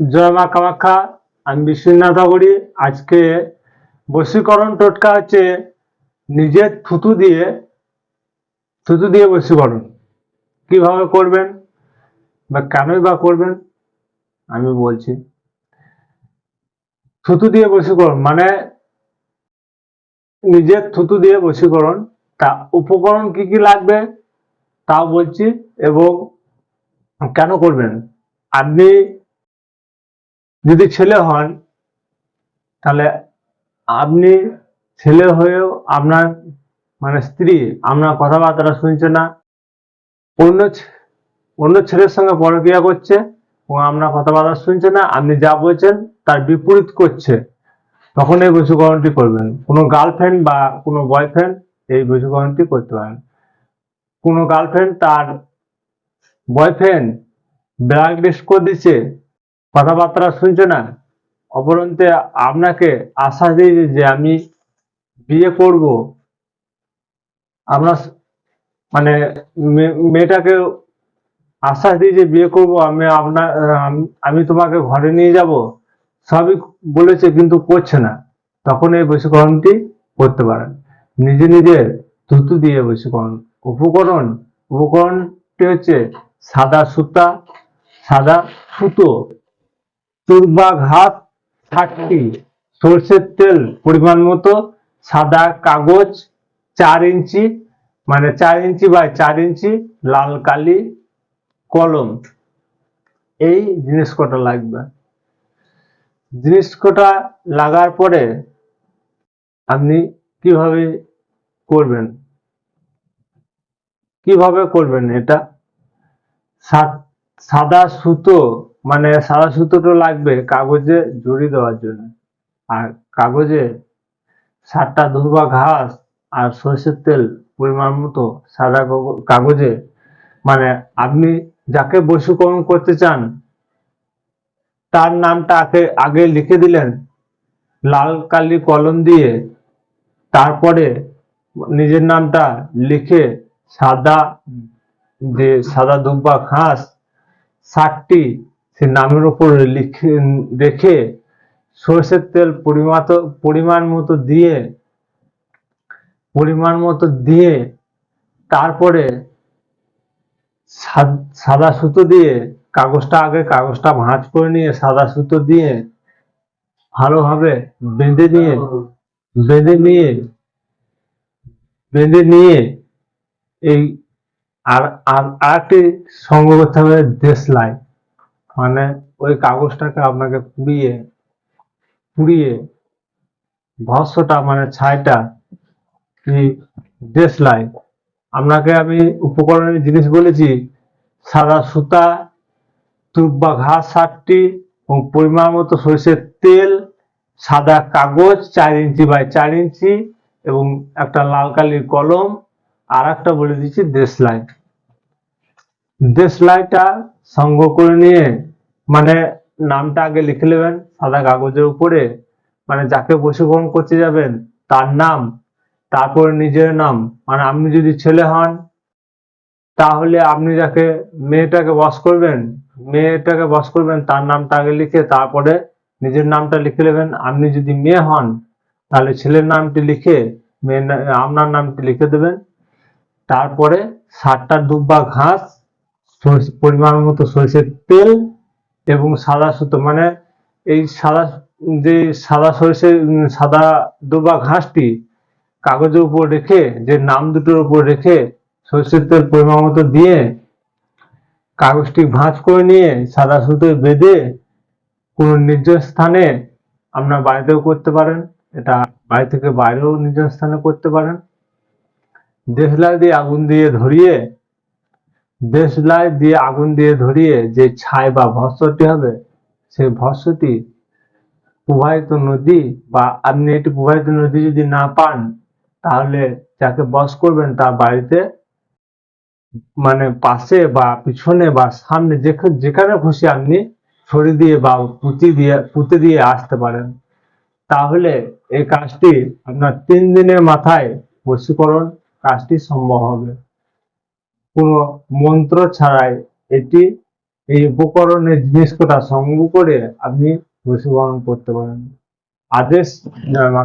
জয় মা কামাখ্যা, আমি বিশ্বনাথ করি আজকে বশীকরণ টোটকা হচ্ছে নিজের থুতু দিয়ে থুতু দিয়ে বশীকরণ। কীভাবে করবেন বা কেনই বা করবেন, আমি বলছি। থুতু দিয়ে বশীকরণ মানে নিজের থুতু দিয়ে বশীকরণ। তা উপকরণ কি কি লাগবে তাও বলছি এবং কেন করবেন? আপনি যদি ছেলে হন, তাহলে আপনি ছেলে হয়েও আপনার মানে স্ত্রী, আপনার কথাবার্তা শুনছে না। অন্য অন্য ছেলের সঙ্গে পরক্রিয়া করছে এবং আপনার কথাবার্তা শুনছে না, আপনি যা বলছেন তার বিপরীত করছে। তখন এই বশীকরণটি করবেন। কোনো গার্লফ্রেন্ড বা কোনো বয়ফ্রেন্ড এই বশীকরণটি করতে পারেন। কোনো গার্লফ্রেন্ড তার বয়ফ্রেন্ড ব্ল্যাক লিস্ট করে দিচ্ছে কথাবার্তা শুনছে না, অপরন্তে আপনাকে আশ্বাস দিয়েছে যে আমি বিয়ে করব। আপনার মানে মেয়েটাকে আশ্বাস দিয়েছে বিয়ে করব, আমি আপনার, আমি তোমাকে ঘরে নিয়ে যাব। সবই বলেছে কিন্তু করছে না। তখন এই বশীকরণটি করতে পারেন। নিজে নিজে থুতু দিয়ে বশীকরণ। উপকরণ, উপকরণটি হচ্ছে সাদা সুতা, সাদা সুতো। চুরবা ঘাস ষাটটি। সর্ষের তেল পরিমাণ মতো, সাদা কাগজ চার ইঞ্চি মানে চার ইঞ্চি বাই চার ইঞ্চি, লাল কালি, কলম। এই জিনিস কটা লাগবে? জিনিস কটা লাগার পরে আপনি কীভাবে করবেন? কীভাবে করবেন এটা? সাদা সুতো মানে সাদা সুতোটা লাগবে কাগজে জড়ি দেওয়ার জন্য। আর কাগজে সাতটা ধুবা ঘাস আর সর্ষের তেল পরিমাণ মতো সাদা কাগ- কাগজে। মানে আপনি যাকে বশীকরণ করতে চান, তার নামটা আগে আগে লিখে দিলেন। লাল কালি কলম দিয়ে তারপরে নিজের নামটা লিখে সাদা, যে সাদা দুব্বা ঘাস, ষাটটি সে নামের উপর লিখে, রেখে সর্ষের তেল পরিমাত, পরিমাণ মতো দিয়ে, পরিমাণ মতো দিয়ে তারপরে সাদা সুতো দিয়ে কাগজটা আগে কাগজটা ভাঁজ করে নিয়ে সাদা সুতো দিয়ে ভালোভাবে বেঁধে নিয়ে বেঁধে নিয়ে বেঁধে নিয়ে এই আর আর, আরেকটি সঙ্গ করতে হবে দেশলাই মানে ওই কাগজটাকে আপনাকে পুড়িয়ে পুড়িয়ে ভস্যটা মানে ছাইটা এই দেশলাই আপনাকে আমি উপকরণের জিনিস বলেছি, সাদা সুতা তুপ বা ঘাস ষাটটি এবং পরিমাণ মতো সরষের তেল, সাদা কাগজ চার ইঞ্চি বাই চার ইঞ্চি এবং একটা লাল কালির কলম আর একটা বলে দিচ্ছি দেশলাই দেশলাইটা সংগ্রহ করে নিয়ে মানে নামটা আগে লিখে নেবেন, সাদা কাগজের উপরে। মানে যাকে বশীকরণ করতে যাবেন, তার নাম, তারপরে নিজের নাম। মানে আপনি যদি ছেলে হন, তাহলে আপনি যাকে মেয়েটাকে বস করবেন, মেয়েটাকে বস করবেন, তার নামটা আগে লিখে তারপরে নিজের নামটা লিখে নেবেন। আপনি যদি মেয়ে হন, তাহলে ছেলের নামটি লিখে, মেয়ের আপনার নামটি লিখে দেবেন। তারপরে সাতটা দুব্বা ঘাস পরিমাণ মতো সরষের তেল এবং সাদা সুতো মানে এই সাদা যে সাদা সরষে উম, সাদা ডোবা ঘাসটি কাগজের উপর রেখে যে নাম দুটোর উপর রেখে সরষের তেল পরিমাণ মতো দিয়ে কাগজটি ভাঁজ করে নিয়ে সাদা সুতোয় বেঁধে কোনো নির্জন স্থানে আপনার বাড়িতেও করতে পারেন। এটা বাড়ি থেকে বাইরেও নির্জন স্থানে করতে পারেন। দেশলাই দিয়ে আগুন দিয়ে ধরিয়ে দেশলাই দিয়ে আগুন দিয়ে ধরিয়ে যে ছাই বা ভস্মটি হবে, সেই ভস্মটি প্রবাহিত নদী বা আপনি এটি প্রবাহিত নদী যদি না পান, তাহলে যাকে বস করবেন তার বাড়িতে মানে পাশে বা পিছনে বা সামনে যেখানে যেখানে খুশি আপনি ছড়ি দিয়ে বা পুঁতি দিয়ে, পুঁতে দিয়ে আসতে পারেন। তাহলে এই কাজটি আপনার তিন দিনের মাথায় বশীকরণ কাজটি সম্ভব হবে। কোনো মন্ত্র ছাড়াই এটি এই উপকরণের জিনিস কথা সংগ্রহ করে আপনি পশুপালন করতে পারেন। আদেশ জয় মা